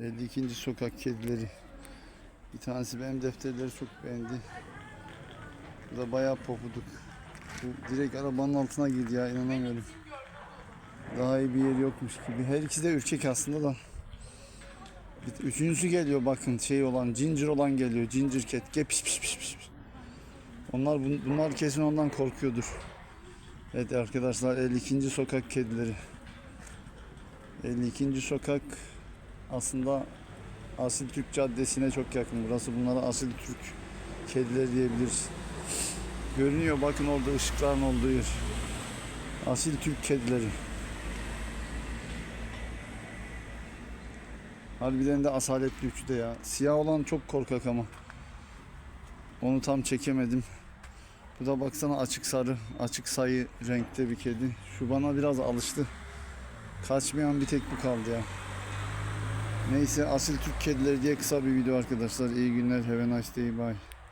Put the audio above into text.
52. sokak kedileri. Bir tanesi benim defterleri çok beğendi. Bu da bayağı popuduk. Bu direkt arabanın altına girdi ya inanamıyorum. Daha iyi bir yer yokmuş gibi. Her ikisi de ürkek aslında da. Üçüncüsü geliyor bakın şey olan ginger olan geliyor. Ginger cat. Gel piş piş piş piş. Onlar bun- bunlar kesin ondan korkuyordur. Evet arkadaşlar 52. sokak kedileri. 52. sokak aslında Asil Türk Caddesi'ne çok yakın. Burası bunlara Asil Türk kedileri diyebiliriz. Görünüyor bakın orada ışıkların olduğu yer. Asil Türk kedileri. Harbiden de asaletli üçü de ya. Siyah olan çok korkak ama. Onu tam çekemedim. Bu da baksana açık sarı, açık sayı renkte bir kedi. Şu bana biraz alıştı. Kaçmayan bir tek bu kaldı ya. Neyse asil Türk kedileri diye kısa bir video arkadaşlar. İyi günler. Have a nice day. Bye.